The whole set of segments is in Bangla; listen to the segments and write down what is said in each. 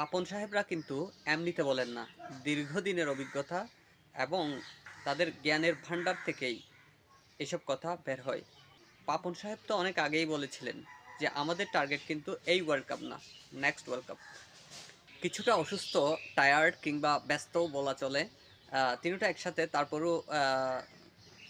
পাপন সাহেবরা কিন্তু এমনিতে বলেন না, দীর্ঘদিনের অভিজ্ঞতা এবং তাদের জ্ঞানের ভান্ডার থেকেই এসব কথা বের হয়। পাপন সাহেব তো অনেক আগেই বলেছিলেন যে, আমাদের টার্গেট কিন্তু এই ওয়ার্ল্ড কাপ না নেক্সট ওয়ার্ল্ড কাপ কিছুটা অসুস্থ টায়ার্ড কিংবা ব্যস্তও বলা চলে। তিনটা একসাথে, তারপরও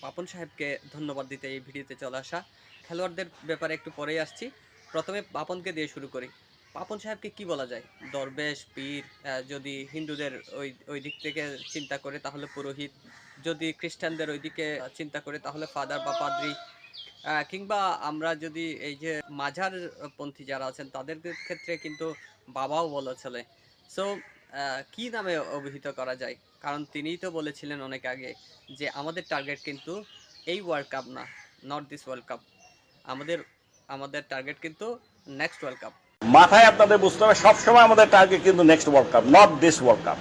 পাপন সাহেবকে ধন্যবাদ দিতে এই ভিডিওতে চলে আসা। খেলোয়াড়দের ব্যাপারে একটু পরেই আসছি। প্রথমে পাপনকে দিয়ে শুরু করি। পাপন সাহেবকে কি বলা যায়? দরবেশ, পীর যদি হিন্দুদের ওই ওই দিক থেকে চিন্তা করে তাহলে পুরোহিত, যদি খ্রিস্টানদের ওই দিকে চিন্তা করে তাহলে ফাদার বা পাদ্রি কিংবা আমরা যদি এই যে মাঝার পন্থী যারা আছেন তাদের ক্ষেত্রে কিন্তু বাবাও বলা চলে। সো কি নামে অভিহিত করা যায়? কারণ তিনিই তো বলেছিলেন অনেক আগে যে আমাদের টার্গেট কিন্তু এই ওয়ার্ল্ড কাপ না নট দিস ওয়ার্ল্ড কাপ আমাদের আমাদের টার্গেট কিন্তু নেক্সট ওয়ার্ল্ড কাপ মাথায় আপনাদের বুঝতে হবে, সবসময় আমাদের টার্গেট কিন্তু next world cup not this world cup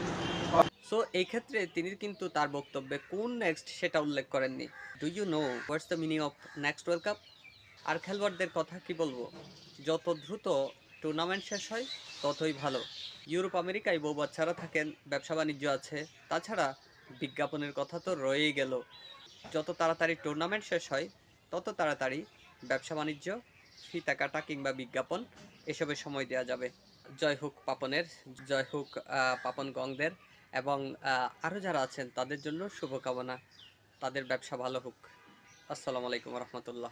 so এই ক্ষেত্রে তিনি কিন্তু তার বক্তব্যে কোন নেক্সট সেটা উল্লেখ করেননি। Do you know what's the meaning of next world cup আর খেলোয়াড়দের কথা কি বলব? যত দ্রুত টুর্নামেন্ট শেষ হয়, ততই ভালো। ইউরোপ আমেরিকায় বউ বাচ্চারা থাকেন, ব্যবসা বাণিজ্য আছে। তাছাড়া বিজ্ঞাপনের কথা তো রয়েই গেল। যত তাড়াতাড়ি টুর্নামেন্ট শেষ হয়, তত তাড়াতাড়ি ব্যবসা বাণিজ্য ফিতা কাটা কিংবা বিজ্ঞাপন এসবের সময় দেওয়া যাবে। জয় হোক পাপনের, জয় হোক পাপন গংদের এবং আরও যারা আছেন তাদের জন্য শুভকামনা। তাদের ব্যবসা ভালো হোক। আসসালামু আলাইকুম রহমতুল্লাহ।